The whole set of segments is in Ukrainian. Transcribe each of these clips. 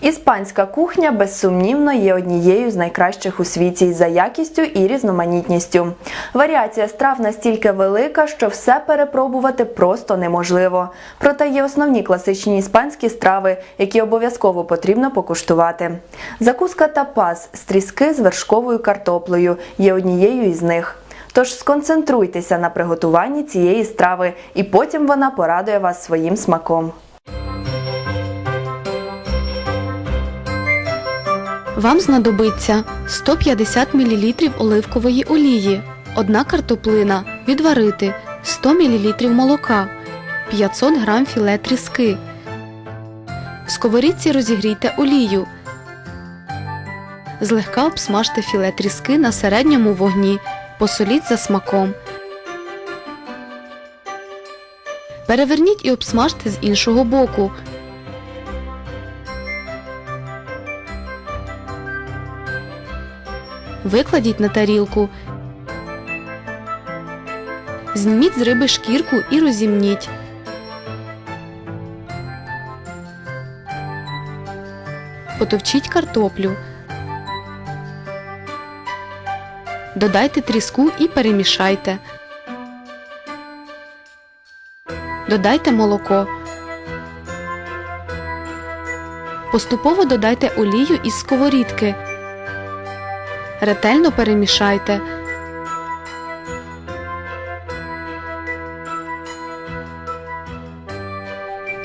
Іспанська кухня безсумнівно є однією з найкращих у світі за якістю і різноманітністю. Варіація страв настільки велика, що все перепробувати просто неможливо. Проте є основні класичні іспанські страви, які обов'язково потрібно покуштувати. Закуска тапас з тріски з вершковою картоплею є однією із них. Тож сконцентруйтеся на приготуванні цієї страви, і потім вона порадує вас своїм смаком. Вам знадобиться 150 мл оливкової олії, одна картоплина, відварити 100 мл молока, 500 г філе тріски. В сковорідці розігрійте олію. Злегка обсмажте філе тріски на середньому вогні. Посоліть за смаком. Переверніть і обсмажте з іншого боку. Викладіть на тарілку. Зніміть з риби шкірку і розімніть. Потовчіть картоплю. Додайте тріску і перемішайте. Додайте молоко. Поступово додайте олію із сковорідки. Ретельно перемішайте.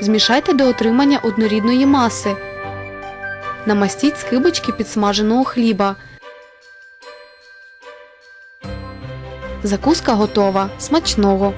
Змішайте до отримання однорідної маси. Намастіть скибочки підсмаженого хліба. Закуска готова. Смачного!